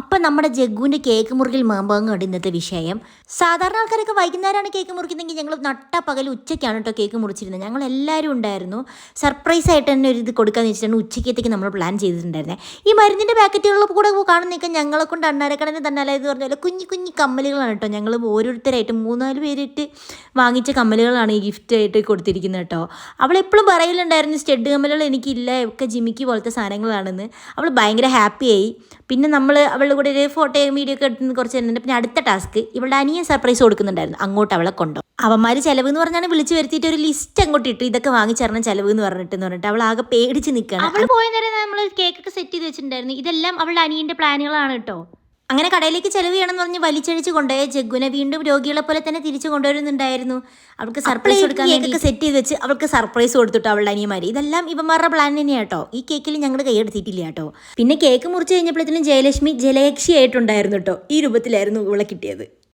അപ്പം നമ്മുടെ ജഗ്ഗുവിന്റെ കേക്ക് മുറിയിൽ മാമ്പാങ്ങാണ് ഇന്നത്തെ വിഷയം. സാധാരണ ആൾക്കാരൊക്കെ വൈകുന്നേരമാണ് കേക്ക് മുറിക്കുന്നതെങ്കിൽ ഞങ്ങൾ നട്ട പകൽ ഉച്ചയ്ക്കാണ് കേട്ടോ കേക്ക് മുറിച്ചിരുന്നത്. ഞങ്ങൾ എല്ലാവരും ഉണ്ടായിരുന്നു. സർപ്രൈസ് ആയിട്ട് തന്നെ ഒരു ഇത് കൊടുക്കാന്ന് വെച്ചിട്ടാണ് ഉച്ചയ്ക്കത്തേക്ക് നമ്മൾ പ്ലാൻ ചെയ്തിട്ടുണ്ടായിരുന്നത് ഈ മരുന്നിന്റെ പാക്കറ്റുകളിൽ കൂടെ കാണുന്നതൊക്കെ ഞങ്ങളെ കൊണ്ട് അണ്ണാരക്കണെന്ന് തന്നെ ഇത് പറഞ്ഞ പോലെ കുഞ്ഞു കുഞ്ഞു കമ്മലുകളാണ് കേട്ടോ. ഞങ്ങൾ ഓരോരുത്തരായിട്ട് മൂന്നാൽ പേരിട്ട് വാങ്ങിച്ച കമ്മലുകളാണ് ഈ ഗിഫ്റ്റ് ആയിട്ട് കൊടുത്തിരിക്കുന്നത് കേട്ടോ. അവൾ എപ്പോഴും പറയലുണ്ടായിരുന്നു സ്റ്റെഡ് കമ്മലുകൾ എനിക്കില്ല ഒക്കെ ജിമിക്ക് പോലത്തെ സാധനങ്ങളാണെന്ന്. അവൾ ഭയങ്കര ഹാപ്പിയായി പിന്നെ നമ്മൾ അവളുടെ കൂടെ ഒരു ഫോട്ടോയും വീഡിയോ ഒക്കെ എടുത്ത് കുറച്ച് തരുന്നുണ്ട് പിന്നെ അടുത്ത ടാസ്ക് ഇവളുടെ അനിയൻ സർപ്രൈസ് കൊടുക്കുന്നുണ്ടായിരുന്നു. അങ്ങോട്ട് അവളെ കൊണ്ടോ അവന്മാർ ചിലവ് എന്ന് പറഞ്ഞാൽ വിളിച്ചു വരുത്തിയിട്ട് ഒരു ലിസ്റ്റ് അങ്ങോട്ട് ഇട്ട്. ഇതൊക്കെ വാങ്ങിച്ചറിഞ്ഞ ചിലവ് എന്ന് പറഞ്ഞിട്ട് എന്ന് പറഞ്ഞിട്ട് അവൾ ആകെ പേടിച്ച് നിൽക്കണം അവൾ പോയ നേരം നമ്മൾ കേക്കൊക്കെ സെറ്റ് ചെയ്ത് വെച്ചിട്ടുണ്ടായിരുന്നു. ഇതെല്ലാം അവളുടെ അനിയന്റെ പ്ലാനുകളാണ് കേട്ടോ. അങ്ങനെ കടയിലേക്ക് ചെലവ് ചെയ്യണമെന്ന് പറഞ്ഞ് വലിച്ചഴിച്ച് കൊണ്ടുപോയ. ജഗ്ഗുനെ വീണ്ടും രോഗികളെ പോലെ തന്നെ തിരിച്ചു കൊണ്ടുവരുന്നുണ്ടായിരുന്നു. അവൾക്ക് സർപ്രൈസ് കൊടുക്കാൻ കേക്കൊക്കെ സെറ്റ് ചെയ്ത് വെച്ച് അവൾക്ക് സർപ്രൈസ് കൊടുത്തിട്ടോ അവളുടെ അനിയമാര് ഇതെല്ലാം ഇവന്മാരുടെ പ്ലാൻ തന്നെയാണ് കേട്ടോ ഈ കേക്കിൽ ഞങ്ങൾ കൈയെടുത്തിട്ടില്ല കേട്ടോ പിന്നെ കേക്ക് മുറിച്ച് കഴിഞ്ഞപ്പോഴത്തേനും ജയലക്ഷ്മി ജലയക്ഷി ആയിട്ടുണ്ടായിരുന്നു കേട്ടോ ഈ രൂപത്തിലായിരുന്നു ഇവളെ കിട്ടിയത്.